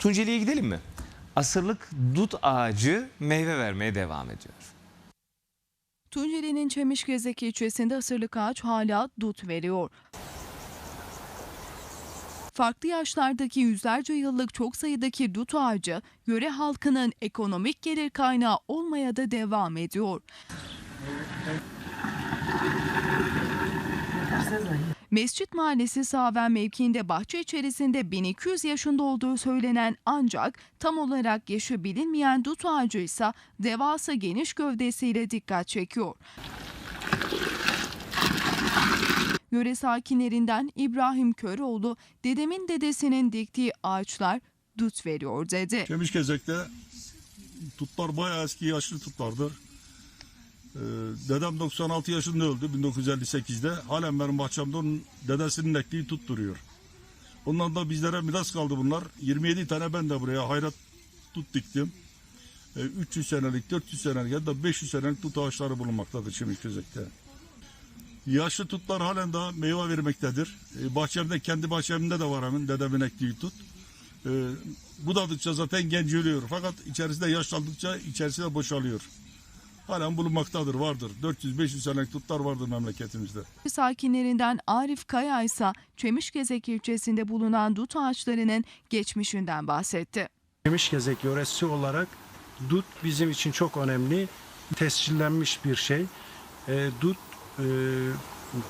Tunceli'ye gidelim mi? Asırlık dut ağacı meyve vermeye devam ediyor. Tunceli'nin Çemişgezek ilçesinde asırlık ağaç hala dut veriyor. Farklı yaşlardaki yüzlerce yıllık çok sayıdaki dut ağacı yöre halkının ekonomik gelir kaynağı olmaya da devam ediyor. Mescit Mahallesi Saven mevkiinde bahçe içerisinde 1200 yaşında olduğu söylenen ancak tam olarak yaşı bilinmeyen dut ağacı ise devasa geniş gövdesiyle dikkat çekiyor. Yöre sakinlerinden İbrahim Köroğlu, dedemin dedesinin diktiği ağaçlar dut veriyor dedi. Kemişkezek'te tutlar bayağı eski yaşlı tutlardır. Ee, dedem 96 yaşında öldü 1958'de. Halen benim bahçemde onun dedesinin ektiği tut duruyor. Ondan da bizlere miras kaldı bunlar. 27 tane ben de buraya hayrat tut diktim. Ee, 300 senelik, 400 senelik ya da 500 senelik tut ağaçları bulunmaktadır Çemişkezek'te. Yaşlı tutlar halen daha meyve vermektedir. Ee, bahçemde, kendi bahçemde de var hemen dedemin ektiği tut. Ee, budadıkça zaten genç ölüyor. Fakat içerisinde yaşlandıkça içerisi de boşalıyor. Halen bulunmaktadır, vardır. 400-500 senelik tutlar vardır memleketimizde. Sakinlerinden Arif Kaya ise Çemişgezek ilçesinde bulunan dut ağaçlarının geçmişinden bahsetti. Yemişgezek yöresi olarak dut bizim için çok önemli. Tescillenmiş bir şey. E, dut e,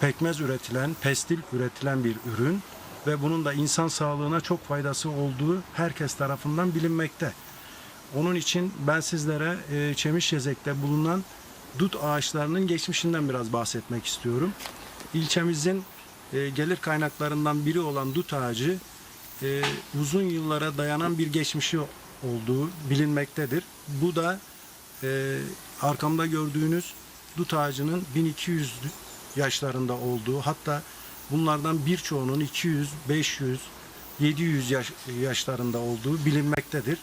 pekmez üretilen, pestil üretilen bir ürün ve bunun da insan sağlığına çok faydası olduğu herkes tarafından bilinmekte. Onun için ben sizlere e, Çemişgezek'te bulunan dut ağaçlarının geçmişinden biraz bahsetmek istiyorum. İlçemizin e, gelir kaynaklarından biri olan dut ağacı e, uzun yıllara dayanan bir geçmişi olduğu bilinmektedir. Bu da e, arkamda gördüğünüz dut ağacının 1200 yaşlarında olduğu hatta bunlardan birçoğunun 200, 500, 700 yaş, yaşlarında olduğu bilinmektedir.